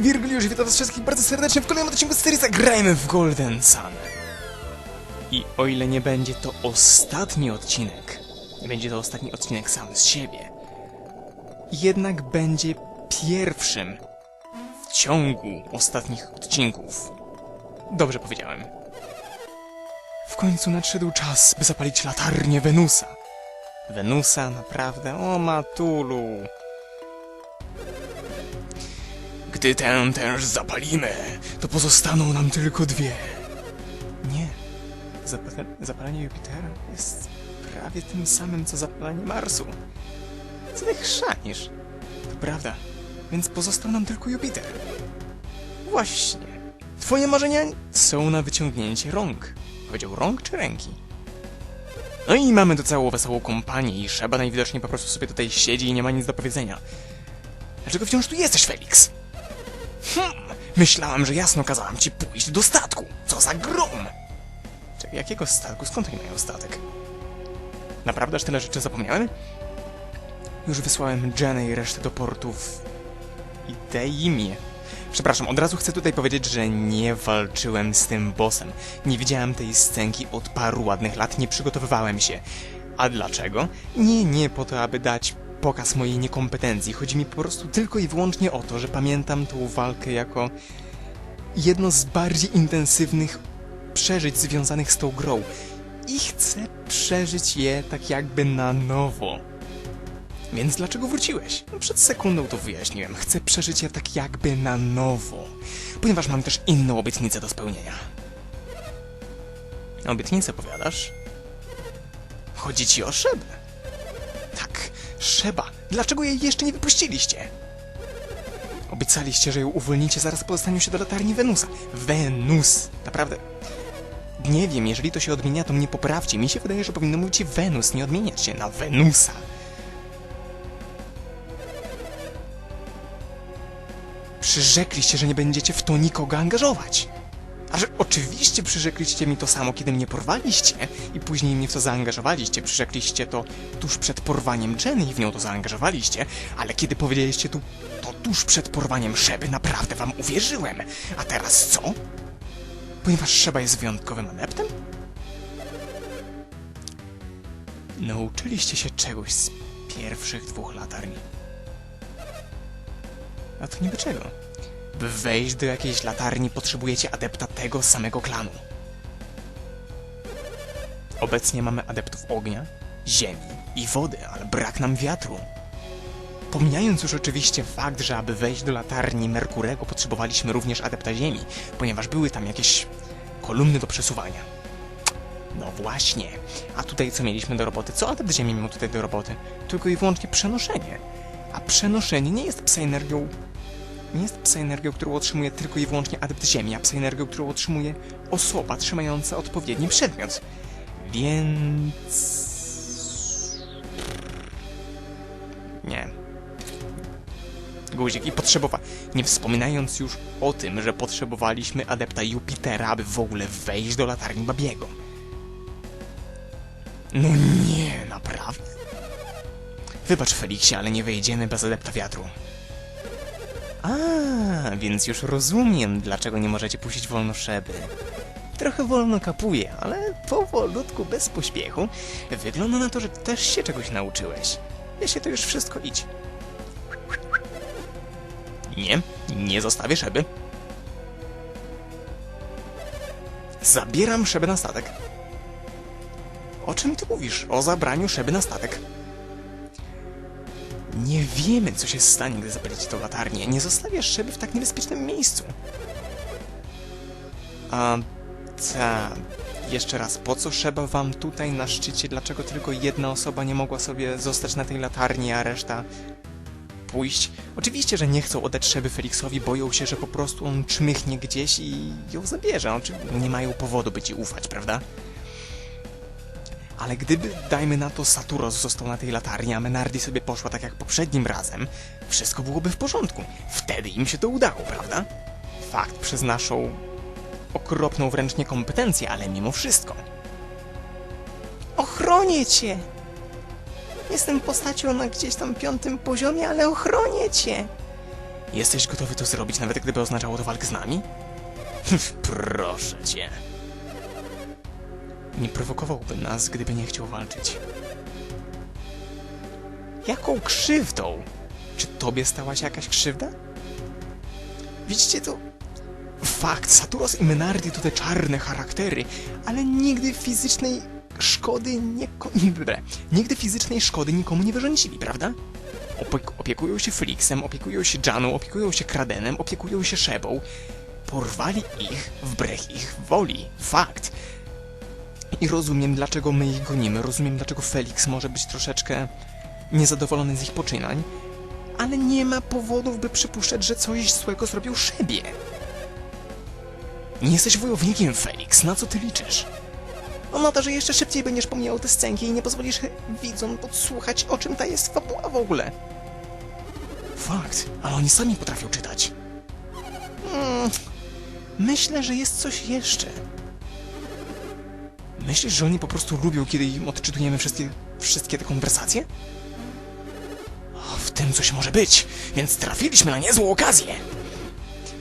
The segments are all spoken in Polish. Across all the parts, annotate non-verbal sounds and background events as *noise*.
Wirgiliusz, witam was wszystkich bardzo serdecznie w kolejnym odcinku serii Zagrajmy w Golden Sun. I o ile nie będzie to ostatni odcinek, nie będzie to ostatni odcinek sam z siebie, jednak będzie pierwszym w ciągu ostatnich odcinków. Dobrze powiedziałem. W końcu nadszedł czas, by zapalić latarnię Wenusa. Wenusa, naprawdę, o Matulu. Gdy tę też zapalimy, to pozostaną nam tylko dwie. Nie. Zapala zapalenie Jupitera jest prawie tym samym, co zapalenie Marsu. Co ty chrzanisz? To prawda, więc pozostał nam tylko Jupiter. Właśnie. Twoje marzenia są na wyciągnięcie rąk. Powiedział rąk czy ręki? No i mamy tu całą wesołą kompanię i Szeba najwidoczniej po prostu sobie tutaj siedzi i nie ma nic do powiedzenia. Dlaczego wciąż tu jesteś, Felix? Hm, myślałem, że jasno kazałam ci pójść do statku. Co za grom! Czekaj, jakiego statku? Skąd oni mają statek? Naprawdę aż tyle rzeczy zapomniałem? Już wysłałem Jenę i resztę do portów i Deimie. Przepraszam, od razu chcę tutaj powiedzieć, że nie walczyłem z tym bossem. Nie widziałem tej scenki od paru ładnych lat, nie przygotowywałem się. A dlaczego? Nie, nie po to, aby dać pokaz mojej niekompetencji. Chodzi mi po prostu tylko i wyłącznie o to, że pamiętam tą walkę jako jedno z bardziej intensywnych przeżyć związanych z tą grą. I chcę przeżyć je tak jakby na nowo. Więc dlaczego wróciłeś? No przed sekundą to wyjaśniłem. Chcę przeżyć je tak jakby na nowo. Ponieważ mam też inną obietnicę do spełnienia. Obietnicę powiadasz? Chodzi ci o Szebę. Szeba. Dlaczego jej jeszcze nie wypuściliście? Obiecaliście, że ją uwolnicie zaraz po dostaniu się do latarni Wenusa. Wenus! Naprawdę. Nie wiem, jeżeli to się odmienia, to mnie poprawcie. Mi się wydaje, że powinno mówić Wenus, nie odmieniać się na Venusa. Przyrzekliście, że nie będziecie w to nikogo angażować. A że oczywiście przyrzekliście mi to samo, kiedy mnie porwaliście i później mnie w to zaangażowaliście. Przyrzekliście to tuż przed porwaniem Jenny i w nią to zaangażowaliście, ale kiedy powiedzieliście tu to tuż przed porwaniem Szeby, naprawdę wam uwierzyłem. A teraz co? Ponieważ Szeba jest wyjątkowym adeptem? Nauczyliście się czegoś z pierwszych dwóch latarni. A to niby czego? By wejść do jakiejś latarni potrzebujecie adepta tego samego klanu. Obecnie mamy adeptów ognia, ziemi i wody, ale brak nam wiatru. Pomijając już oczywiście fakt, że aby wejść do latarni Merkurego potrzebowaliśmy również adepta ziemi, ponieważ były tam jakieś kolumny do przesuwania. No właśnie. A tutaj co mieliśmy do roboty? Co adept ziemi miał tutaj do roboty? Tylko i wyłącznie przenoszenie. A przenoszenie nie jest psenergią nie jest psenergią, którą otrzymuje tylko i wyłącznie adept ziemi, a psenergią, którą otrzymuje osoba trzymająca odpowiedni przedmiot. Więc... Nie. Guzik i potrzebowa... Nie wspominając już o tym, że potrzebowaliśmy adepta Jupitera, aby w ogóle wejść do latarni Babiego. No nie, naprawdę? Wybacz, Feliksie, ale nie wejdziemy bez adepta wiatru. A, więc już rozumiem, dlaczego nie możecie puścić wolno Szeby. Trochę wolno kapuje, ale powolutku, bez pośpiechu. Wygląda na to, że też się czegoś nauczyłeś. Jeśli to już wszystko idź. Nie, nie zostawię Szeby. Zabieram Szebę na statek. O czym ty mówisz? O zabraniu Szeby na statek. Nie wiemy, co się stanie, gdy zapalicie tą latarnię. Nie zostawiasz Szeby w tak niebezpiecznym miejscu. A ta... Jeszcze raz, po co Szeba wam tutaj na szczycie? Dlaczego tylko jedna osoba nie mogła sobie zostać na tej latarni, a reszta pójść? Oczywiście, że nie chcą oddać Szeby Felixowi, boją się, że po prostu on czmychnie gdzieś i ją zabierze. Oczy nie mają powodu, by ci ufać, prawda? Ale gdyby, dajmy na to, Saturos został na tej latarni, a Menardi sobie poszła tak jak poprzednim razem, wszystko byłoby w porządku. Wtedy im się to udało, prawda? Fakt przez naszą okropną wręcz niekompetencję, ale mimo wszystko. Ochronię cię! Jestem postacią na gdzieś tam piątym poziomie, ale ochronię cię! Jesteś gotowy to zrobić, nawet gdyby oznaczało to walkę z nami? *laughs* Proszę cię. Nie prowokowałby nas, gdyby nie chciał walczyć. Jaką krzywdą? Czy tobie stała się jakaś krzywda? Widzicie to? Fakt, Saturos i Menardi to te czarne charaktery, ale nigdy fizycznej szkody nie... *laughs* Nigdy fizycznej szkody nikomu nie wyrządzili, prawda? Opie- opiekują się Felixem, opiekują się Janą, opiekują się Kradenem, opiekują się Szebą. Porwali ich wbrew ich woli. Fakt. I rozumiem, dlaczego my ich gonimy. Rozumiem, dlaczego Felix może być troszeczkę niezadowolony z ich poczynań. Ale nie ma powodów, by przypuszczać, że coś złego zrobił Szebie. Nie jesteś wojownikiem, Felix. Na co ty liczysz? No na to, że jeszcze szybciej będziesz pomijał te scenki i nie pozwolisz widzom podsłuchać, o czym ta jest fabuła w ogóle. Fakt, ale oni sami potrafią czytać. Mm, myślę, że jest coś jeszcze. Myślisz, że oni po prostu lubią, kiedy im odczytujemy wszystkie, wszystkie te konwersacje? O, w tym coś może być, więc trafiliśmy na niezłą okazję.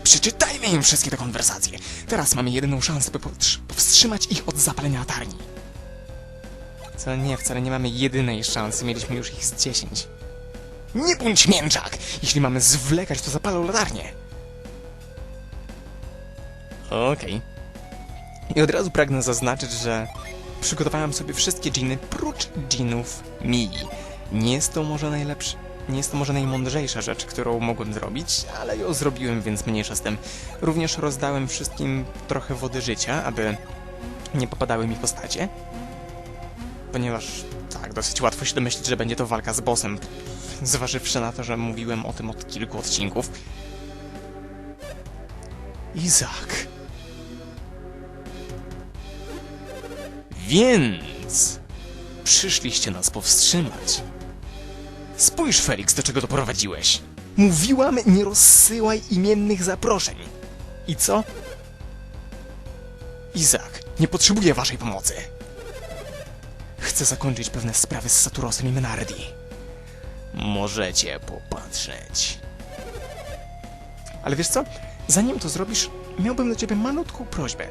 Przeczytajmy im wszystkie te konwersacje. Teraz mamy jedyną szansę, by powstrz- powstrzymać ich od zapalenia latarni. Co nie, wcale nie mamy jedynej szansy, mieliśmy już ich z dziesięć. Nie bądź mięczak! Jeśli mamy zwlekać, to zapalą latarnię. Okej. I od razu pragnę zaznaczyć, że przygotowałem sobie wszystkie dżiny prócz dżinów Mii. Nie jest to może najlepszy, nie jest to może najmądrzejsza rzecz, którą mogłem zrobić, ale ją zrobiłem, więc mniejsza z tym. Również rozdałem wszystkim trochę wody życia, aby nie popadały mi postacie. Ponieważ tak, dosyć łatwo się domyślić, że będzie to walka z bossem, zważywszy na to, że mówiłem o tym od kilku odcinków. Izak. Więc przyszliście nas powstrzymać. Spójrz, Felix, do czego doprowadziłeś. Mówiłam, nie rozsyłaj imiennych zaproszeń. I co? Izak, nie potrzebuję waszej pomocy. Chcę zakończyć pewne sprawy z Saturosem i Menardi. Możecie popatrzeć. Ale wiesz co? Zanim to zrobisz, miałbym do ciebie malutką prośbę.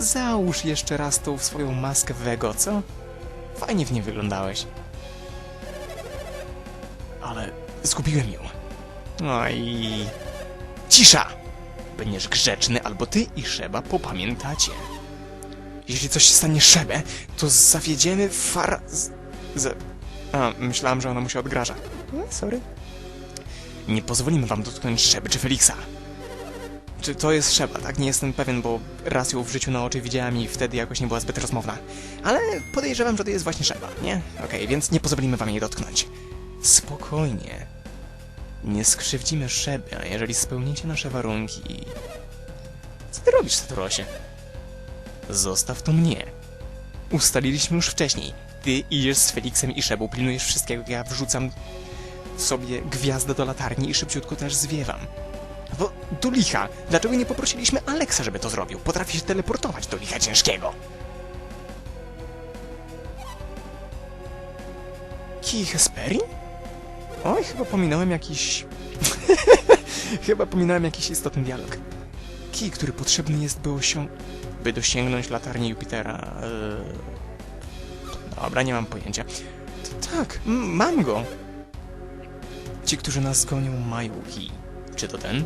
Załóż jeszcze raz tą swoją maskę Vego, co? Fajnie w niej wyglądałeś. Ale zgubiłem ją. No i... Cisza! Będziesz grzeczny, albo ty i Szeba popamiętacie. Jeśli coś się stanie Szebę, to zawiedziemy far... Z... z... A, myślałam, że ona mu się odgraża. No, sorry. Nie pozwolimy wam dotknąć Szeby czy Feliksa. Czy to jest Szeba, tak? Nie jestem pewien, bo raz ją w życiu na oczy widziałem i wtedy jakoś nie była zbyt rozmowna. Ale podejrzewam, że to jest właśnie Szeba, nie? Okej, więc nie pozwolimy wam jej dotknąć. Spokojnie. Nie skrzywdzimy Szeby, a jeżeli spełnicie nasze warunki... Co ty robisz, Saturosie? Zostaw to mnie. Ustaliliśmy już wcześniej. Ty idziesz z Feliksem i Szebą, pilnujesz wszystkiego, ja wrzucam sobie gwiazdę do latarni i szybciutko też zwiewam. Bo do licha, dlaczego nie poprosiliśmy Aleksa, żeby to zrobił? Potrafi się teleportować do licha ciężkiego. Kij Hesperin? Oj, chyba pominąłem jakiś... *laughs* chyba pominąłem jakiś istotny dialog. Kij, który potrzebny jest, by osią... by dosięgnąć latarni Jupitera. Eee... Dobra, nie mam pojęcia. To tak, mam go. Ci, którzy nas gonią, mają kij. Czy to ten?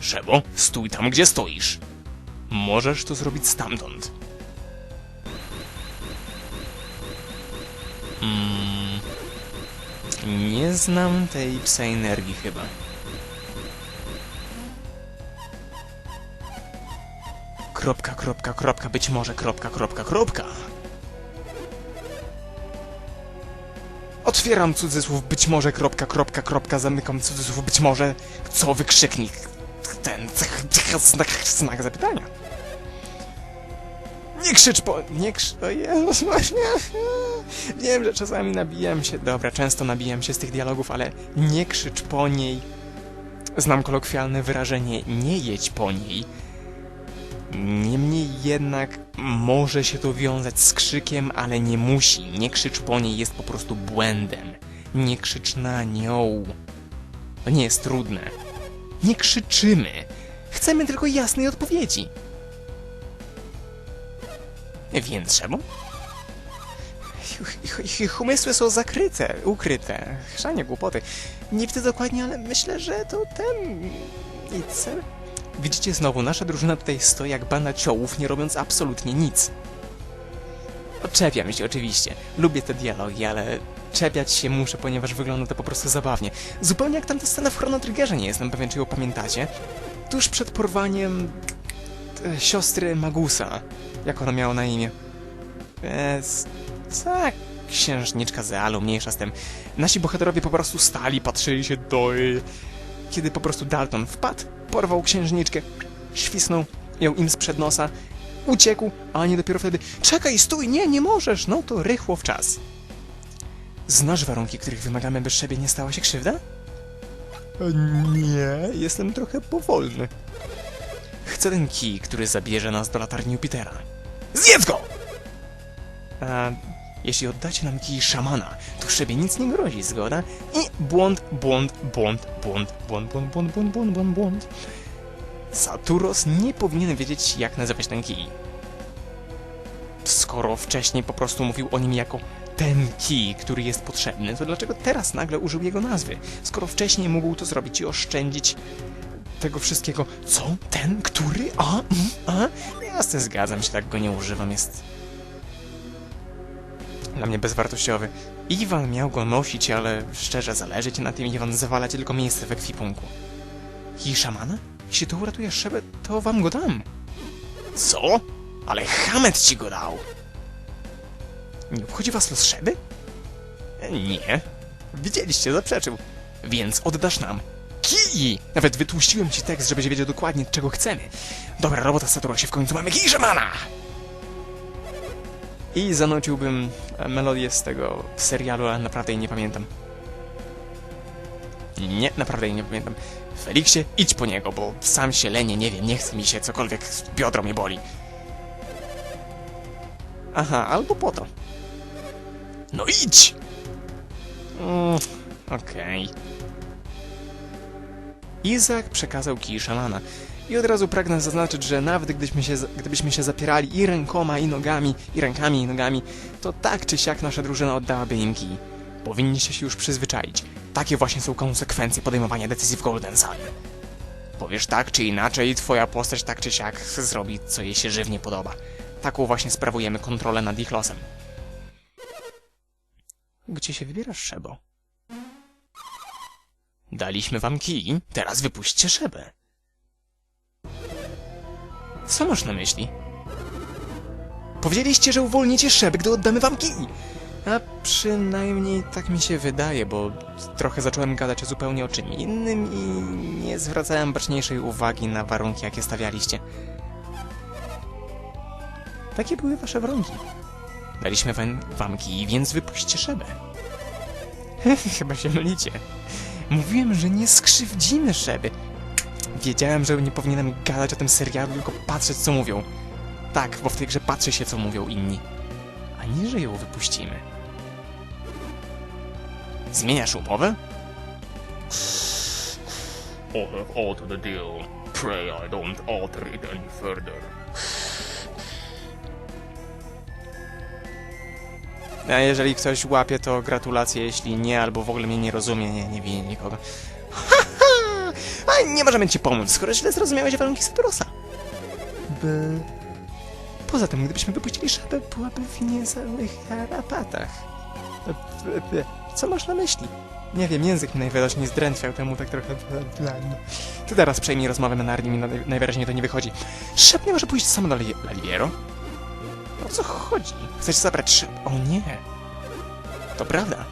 Szebo, stój tam, gdzie stoisz. Możesz to zrobić stamtąd. Mm, nie znam tej psa energii chyba. Kropka, kropka, kropka, być może kropka, kropka, kropka. Otwieram cudzysłów, być może, kropka, kropka, kropka, zamykam cudzysłów, być może, co wykrzyknik, ten, znak, znak zapytania. Nie krzycz po... nie krzycz... O Jezus, właśnie... Wiem, że czasami nabijam się... Dobra, często nabijam się z tych dialogów, ale nie krzycz po niej. Znam kolokwialne wyrażenie, nie jedź po niej. Niemniej jednak może się to wiązać z krzykiem, ale nie musi. Nie krzycz po niej jest po prostu błędem. Nie krzycz na nią. To nie jest trudne. Nie krzyczymy. Chcemy tylko jasnej odpowiedzi. Więc czemu? Ich- ich- Ich umysły są zakryte, ukryte. Chrzanie głupoty. Nie widzę dokładnie, ale myślę, że to ten... I cel. Widzicie znowu, nasza drużyna tutaj stoi jak banda ciołów, nie robiąc absolutnie nic. Odczepiam się oczywiście. Lubię te dialogi, ale czepiać się muszę, ponieważ wygląda to po prostu zabawnie. Zupełnie jak tamta scena w Chrono Triggerze, nie jestem pewien, czy ją pamiętacie. Tuż przed porwaniem e, siostry Magusa. Jak ona miała na imię? E, s- tak, księżniczka Zealu, mniejsza z tym. Nasi bohaterowie po prostu stali, patrzyli się do... Kiedy po prostu Dalton wpadł, porwał księżniczkę, świsnął ją im sprzed nosa, uciekł, a oni dopiero wtedy Czekaj, stój, nie, nie możesz! No to rychło w czas. Znasz warunki, których wymagamy, by szebie nie stała się krzywda? Nie, jestem trochę powolny. Chcę ten kij, który zabierze nas do latarni Jupitera. Zjedz go! A jeśli oddacie nam kij szamana, to szebie nic nie grozi, zgoda? I błąd, błąd, błąd, błąd, błąd, błąd, błąd, błąd, błąd, błąd, błąd. Saturos nie powinien wiedzieć, jak nazywać ten kij. Skoro wcześniej po prostu mówił o nim jako ten kij, który jest potrzebny, to dlaczego teraz nagle użył jego nazwy? Skoro wcześniej mógł to zrobić i oszczędzić tego wszystkiego. Co? Ten? Który? A? Mm, a? Jasne, zgadzam się, tak go nie używam, jest dla mnie bezwartościowy. Iwan miał go nosić, ale szczerze zależy ci na tym, Iwan zawala ci tylko miejsce w ekwipunku. I szamana? Jeśli to uratuje Szebę, to wam go dam. Co? Ale Hamet ci go dał! Nie obchodzi was los Szeby? Nie. Widzieliście, zaprzeczył. Więc oddasz nam kij! Nawet wytłuściłem ci tekst, żebyś wiedział dokładnie, czego chcemy. Dobra robota, Saturosie, w końcu mamy kij szamana! I zanuciłbym e, melodię z tego serialu, ale naprawdę jej nie pamiętam. Nie, naprawdę jej nie pamiętam. Feliksie, idź po niego, bo sam się lenię, nie wiem, nie chce mi się, cokolwiek, biodro mnie boli. Aha, albo po to. No idź! Mm, Okej. Izak przekazał kij szamana. I od razu pragnę zaznaczyć, że nawet gdybyśmy się, gdybyśmy się zapierali i rękoma, i nogami, i rękami, i nogami, to tak czy siak nasza drużyna oddałaby im kij. Powinniście się już przyzwyczaić. Takie właśnie są konsekwencje podejmowania decyzji w Golden Sun. Powiesz tak czy inaczej, twoja postać tak czy siak zrobi, co jej się żywnie podoba. Taką właśnie sprawujemy kontrolę nad ich losem. Gdzie się wybierasz, Szebo? Daliśmy wam kij, teraz wypuśćcie Szebę. Co masz na myśli? Powiedzieliście, że uwolnicie Szeby, gdy oddamy wam kij! A przynajmniej tak mi się wydaje, bo trochę zacząłem gadać zupełnie o czym innym i nie zwracałem baczniejszej uwagi na warunki, jakie stawialiście. Takie były wasze warunki. Daliśmy wam, wam kij, więc wypuśćcie Szebę. *laughs* Chyba się mylicie. Mówiłem, że nie skrzywdzimy Szeby. Wiedziałem, że nie powinienem gadać o tym serialu, tylko patrzeć, co mówią. Tak, bo w tej grze patrzy się, co mówią inni. A nie, że ją wypuścimy. Zmieniasz umowę? I have altered the deal. Pray I don't alter it any further. A jeżeli ktoś łapie, to gratulacje, jeśli nie, albo w ogóle mnie nie rozumie, nie, nie winię nikogo. Haha! *laughs* A nie możemy ci pomóc, skoro źle zrozumiałeś warunki Saturosa. By... Poza tym, gdybyśmy wypuścili szabę, byłaby w niezałych tarapatach. E, e, e, Co masz na myśli? Nie wiem, język mi najwyraźniej zdrętwiał, temu tak trochę... Ty teraz przejmij rozmowę na Narni, mi naj- najwyraźniej to nie wychodzi. Szep nie może pójść sam do Li- Laliero? O co chodzi? Chcesz zabrać szyb? O nie! To prawda.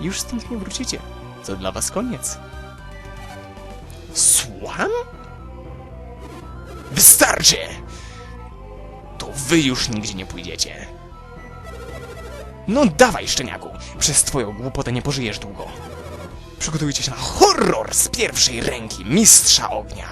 Już stąd nie wrócicie. To dla was koniec. Słucham? Wystarczy! To wy już nigdzie nie pójdziecie. No dawaj, szczeniaku! Przez twoją głupotę nie pożyjesz długo. Przygotujcie się na horror z pierwszej ręki mistrza ognia.